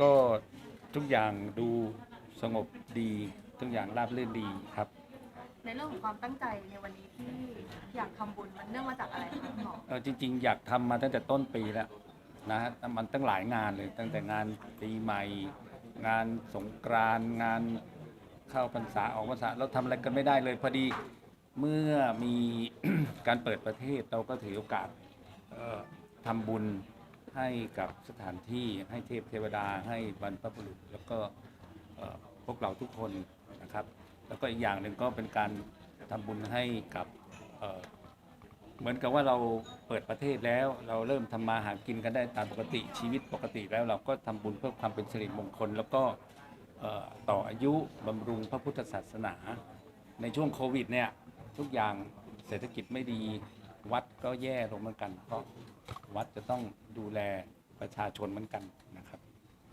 ก็ทุกอย่างดูสงบดี ทุกอย่างราบรื่นดีครับ ในเรื่องของความตั้งใจในวันนี้ที่อยากทำบุญมันเนื่องมาจากอะไรคะคุณหมอเออจริง ๆ อยากทำมาตั้งแต่ต้นปีแล้วนะฮะมันตั้งหลายงานเลย ตั้งแต่งานปีใหม่ งานสงกรานต์งานเข้าพรรษาออกพรรษาเราทำอะไรกันไม่ได้เลยพอดีเมื่อมี การเปิดประเทศเราก็ถือโอกาสเอ่อทำบุญ ให้กับสถานที่ให้เทพเทวดาให้บรรพบุรุษ แล้วก็พวกเราทุกคนนะครับ แล้วก็อีกอย่างหนึ่งก็เป็นการทำบุญให้กับเเหมือนกับว่าเราเปิดประเทศแล้ว เราเริ่มทำมาหากินกันได้ตามปกติชีวิตปกติแล้วเราก็ทำบุญเพื่อความเป็นสิริมงคล แล้วก็ต่ออายุบำรุงพระพุทธศาสนา ในช่วงโควิดเนี่ยทุกอย่างเศรษฐกิจไม่ดีวัดก็แย่ลงเหมือนกันเพราะ วัดจะต้องดูแลประชาชนเหมือนกันนะครับ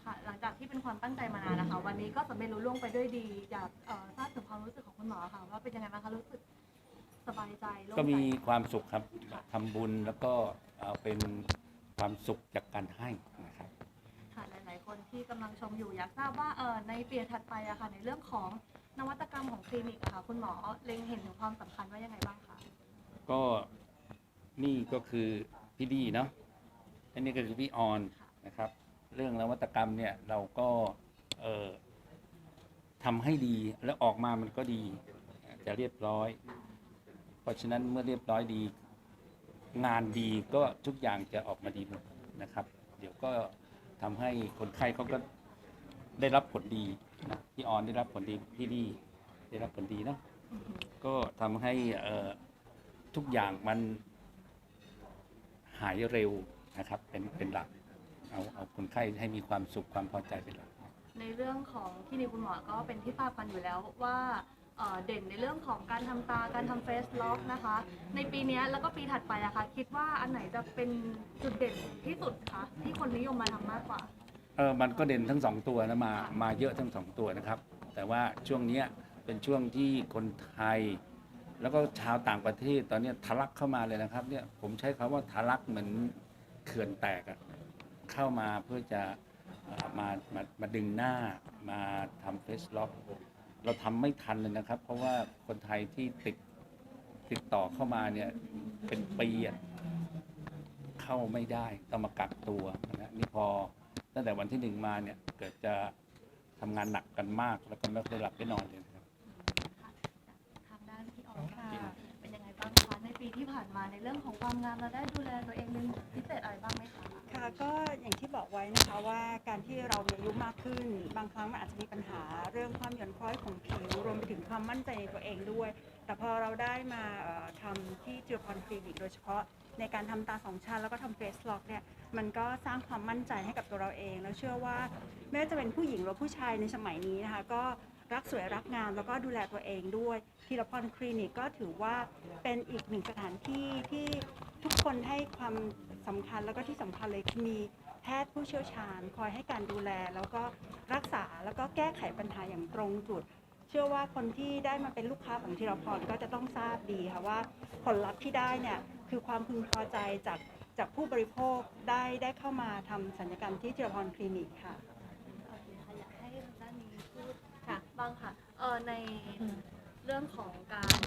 ค่ะ หลังจากที่เป็นความตั้งใจมานานนะคะ วันนี้ก็สำเร็จรุ่ล่วงไปด้วยดีอยากเอ่อทราบถึงความรู้สึกของคุณหมอค่ะว่าเป็นยังไงบ้างคะรู้สึกสบายใจโล่งใจก็มีความสุขครับทำบุญแล้วก็เอาเป็นความสุขจากการให้นะครับ ค่ะหลาย ๆ คนที่กำลังชมอยู่อยากทราบว่าเออในปีถัดไปอะค่ะ ในเรื่องของนวัตกรรมของคลินิกอะค่ะ คุณหมอเล็งเห็นถึงความสำคัญว่ายังไงบ้างคะ ก็นี่ก็คือ พี่ดีเนาะอันนี้ก็คือพี่ออนนะครับ เรื่องนวัตกรรมเนี่ยเราก็เอ่อทำให้ดีแล้วออกมามันก็ดี จะเรียบร้อย เพราะฉะนั้นเมื่อเรียบร้อยดี งานดีก็ทุกอย่างจะออกมาดีหมดนะครับ เดี๋ยวก็ทำให้คนไข้เขาก็ได้รับผลดีนะพี่ออนได้รับผลดีพี่ดีได้รับผลดีเนาะก็ทำให้เอ่อทุกอย่างมัน หายเร็วนะครับ เป็นเป็นหลัก เอาเอาคนไข้ให้มีความสุขความพอใจเป็นหลัก ในเรื่องของคลินิกคุณหมอก็เป็นที่ทราบกันอยู่แล้วว่าเอ่อเด่นในเรื่องของการทำตาการทำเฟสล็อกนะคะ ในปีเนี้ยแล้วก็ปีถัดไปอะคะคิดว่าอันไหนจะเป็นจุดเด่นที่สุดคะที่คนนิยมมาทำมากกว่า เออมันก็เด่นทั้งสองตัวนะมา มาเยอะทั้งสองตัวนะครับ แต่ว่าช่วงเนี้ยเป็นช่วงที่คนไทย แล้วก็ชาวต่างประเทศตอนนี้ทะลักเข้ามาเลยนะครับ เนี่ยผมใช้คำว่าทะลักเหมือนเขื่อนแตกอะเข้ามาเพื่อจะมามามาดึงหน้ามาทำเฟสล็อกเราทำไม่ทันเลยนะครับ เพราะว่าคนไทยที่ติดติดต่อเข้ามาเนี่ยเป็นปีอะเข้าไม่ได้ต้องมากักตัวนะนี่พอตั้งแต่วันที่หนึ่งมาเนี่ยเกิดจะทำงานหนักกันมากแล้วก็ไม่ได้หลับได้นอนเลยนะครับ ทางด้านพี่ออนค่ะ เป็นยังไงบ้างคะในปีที่ผ่าน มาในเรื่องของความงามเราได้ดูแลตัวเองเป็นพิเศษอะไรบ้างไหมคะ ค่ะก็อย่างที่บอกไว้นะคะว่าการที่เรามีอายุมากขึ้น บางครั้งมันอาจจะมีปัญหาเรื่องความหย่อนคล้อยของผิว รวมไปถึงความมั่นใจในตัวเองด้วย แต่พอเราได้มาเอ่อทำที่จิวพรคลินิกโดยเฉพาะ ในการทำตาสองชั้นแล้วก็ทำเฟสล็อกเนี่ยมันก็สร้างความมั่นใจให้กับตัวเราเอง แล้วเชื่อว่าไม่ว่าจะเป็นผู้หญิงหรือผู้ชายในสมัยนี้นะคะก็ รักสวยรักงามแล้วก็ดูแลตัวเองด้วยทีละพรคลินิกก็ถือว่าเป็นอีกหนึ่งสถานที่ที่ทุกคนให้ความสำคัญแล้วก็ที่สำคัญเลยคือมีแพทย์ผู้เชี่ยวชาญ คอยให้การดูแล แล้วก็รักษาแล้วก็แก้ไขปัญหาอย่างตรงจุด เชื่อว่าคนที่ได้มาเป็นลูกค้าของทีรพรก็จะต้องทราบดีค่ะว่าผลลัพธ์ที่ได้เนี่ยคือความพึงพอใจจากจากผู้บริโภคได้ได้เข้ามาทำสัญญกรรมที่ทีรพรคลินิกค่ะ ในเรื่องของการ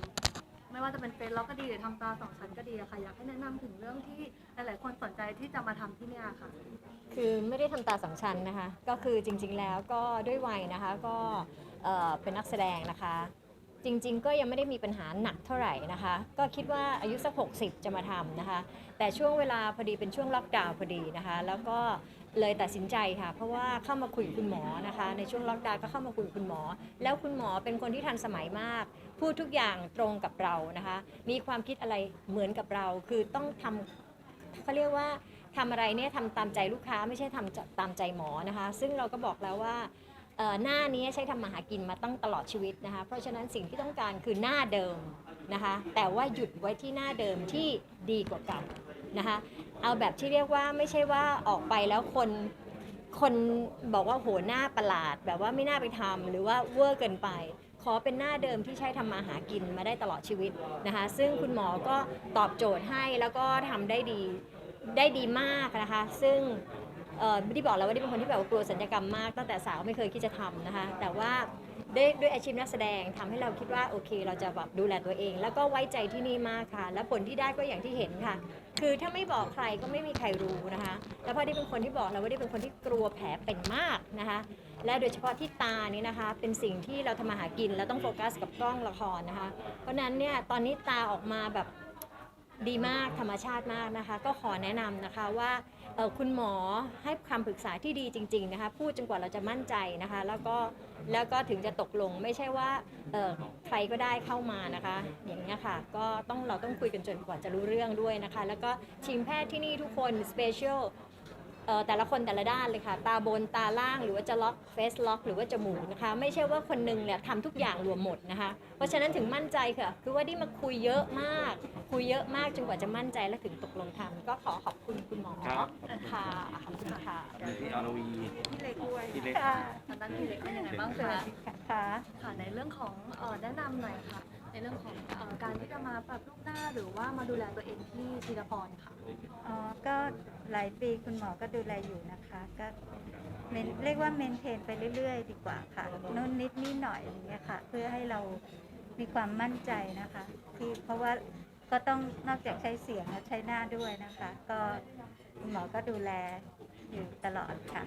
ไม่ว่าจะเป็นเฟซล็อกก็ดีหรือทำตาสองชั้นก็ดีอะค่ะ อยากให้แนะนำถึงเรื่องที่หลาย ๆ คนสนใจที่จะมาทำที่เนี่ยค่ะ คือไม่ได้ทำตาสองชั้นนะคะ ก็คือจริงๆแล้วก็ด้วยวัยนะคะก็เอ่อเป็นนักแสดงนะคะ จริงๆ ก็ยังไม่ได้มีปัญหาหนักเท่าไหร่นะคะ ก็คิดว่าอายุสัก 60 จะมาทำนะคะ แต่ช่วงเวลาพอดีเป็นช่วงล็อกดาวน์พอดีนะคะ แล้วก็ เลยตัดสินใจค่ะ เพราะว่าเข้ามาคุยกับคุณหมอนะคะ ในช่วงล็อกดาวน์ก็เข้ามาคุยกับคุณหมอ แล้วคุณหมอเป็นคนที่ทันสมัยมาก พูดทุกอย่างตรงกับเรานะคะ มีความคิดอะไรเหมือนกับเรา คือต้องทำเขาเรียกว่าทำอะไรเนี่ยทำตามใจลูกค้าไม่ใช่ทำตามใจหมอนะคะ ซึ่งเราก็บอกแล้วว่าหน้านี้ใช้ทำมาหากินมาตั้งตลอดชีวิตนะคะ เพราะฉะนั้นสิ่งที่ต้องการคือหน้าเดิมนะคะ แต่ว่าหยุดไว้ที่หน้าเดิมที่ดีกว่าเก่านะคะ เอาแบบที่เรียกว่าไม่ใช่ว่าออกไปแล้วคนคนบอกว่าโหหน้าประหลาด แบบว่าไม่น่าไปทำหรือว่าเวอร์เกินไป ขอเป็นหน้าเดิมที่ใช้ทำมาหากินมาได้ตลอดชีวิตนะคะ ซึ่งคุณหมอก็ตอบโจทย์ให้แล้วก็ทำได้ดีได้ดีมากนะคะ ซึ่ง เอ่อไม่ได้บอกแล้วว่าด้เป็นคนที่แบบว่ากลัวสัญญกรรมมากตั้งแต่สาวไม่เคยคิดจะทำนะคะ แต่ว่าด้วยด้วยอาชีพนักแสดงทำให้เราคิดว่าโอเค เราจะแบบดูแลตัวเอง แล้วก็ไว้ใจที่นี่มากค่ะ และผลที่ได้ก็อย่างที่เห็นค่ะ คือถ้าไม่บอกใครก็ไม่มีใครรู้นะคะ แล้วพอได้เป็นคนที่บอกเราว่าได้เป็นคนที่กลัวแผลเป็นมากนะคะ และโดยเฉพาะที่ตานี่นะคะ เป็นสิ่งที่เราทำมาหากินแล้วต้องโฟกัสกับกล้องละครนะคะ เพราะฉะนั้นเนี่ยตอนนี้ตาออกมาแบบ ดีมากธรรมชาติมากนะคะ ก็ขอแนะนำนะคะว่าคุณหมอให้คำปรึกษาที่ดีจริง ๆนะคะ พูดจนกว่าเราจะมั่นใจนะคะ แล้วก็แล้วก็ถึงจะตกลงไม่ใช่ว่าใครก็ได้เข้ามานะคะ อย่างนี้ยค่ะ ก็ต้องเราต้องคุยกันจนกว่าจะรู้เรื่องด้วยนะคะ แล้วก็ทีมแพทย์ที่นี่ทุกคนสเปเชียล แต่ละคนแต่ละด้านเลยค่ะ ตาบนตาล่างหรือว่าจะล็อกเฟสล็อกหรือว่าจมูกนะคะ ไม่ใช่ว่าคนหนึงเนี่ยทำทุกอย่างรวมหมดนะคะ เพราะฉะนั้นถึงมั่นใจค่ะ คือว่าได้มาคุยเยอะมาก คุยเยอะมากจนกว่าจะมั่นใจและถึงตกลงทำก็ขอขอบคุณคุณหมอครับ ค่ะขอบคุณค่ะมีที่อาวีพี่เล็กด้วยที่เล็กค่ะทางด้านพี่เล็กเป็นยังไงบ้างคะค่ะค่ะในเรื่องของเอ่อแนะนำหน่อยค่ะ ในเรื่องของเอ่อการที่จะมาปรับรูปหน้าหรือว่ามาดูแลตัวเองที่ธีรพรค่ะ อ๋อ ก็หลายปีคุณหมอก็ดูแลอยู่นะคะ ก็เมนเรียกว่าเมนเทนไปเรื่อยๆ ดีกว่าค่ะนู่นนิดนี่หน่อยอย่างเงี้ยค่ะ เพื่อให้เรามีความมั่นใจนะคะ ที่เพราะว่าก็ต้องนอกจากใช้เสียงแล้วใช้หน้าด้วยนะคะ ก็คุณหมอก็ดูแลอยู่ตลอดค่ะ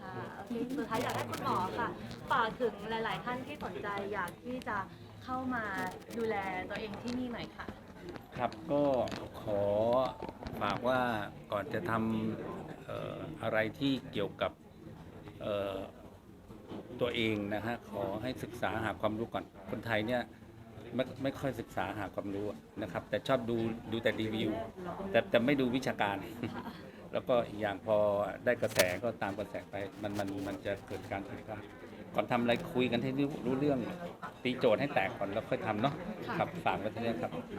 ค่ะโอเคสุดท้ายอยากให้คุณหมอค่ะฝากถึงหลาย ๆ ท่านที่สนใจอยากที่จะ เข้ามาดูแลตัวเองที่นี่หน่อยค่ะ ครับก็ขอฝากว่าก่อนจะทำเอ่ออะไรที่เกี่ยวกับเอ่อตัวเองนะฮะขอให้ศึกษาหาความรู้ก่อนคนไทยเนี่ยไม่ไม่ค่อยศึกษาหาความรู้นะครับ แต่ชอบดูดูแต่รีวิวแต่แต่ไม่ดูวิชาการ แล้วก็อีกอย่างพอได้กระแสก็ตามกระแสไปมันมันมันจะเกิดการผิดพลาด ก่อนทำอะไรคุยกันให้รู้รู้เรื่องตีโจทย์ให้แตกก่อนแล้วค่อยทำเนาะค่ะครับฝากไว้ที่นี่ครับโอเค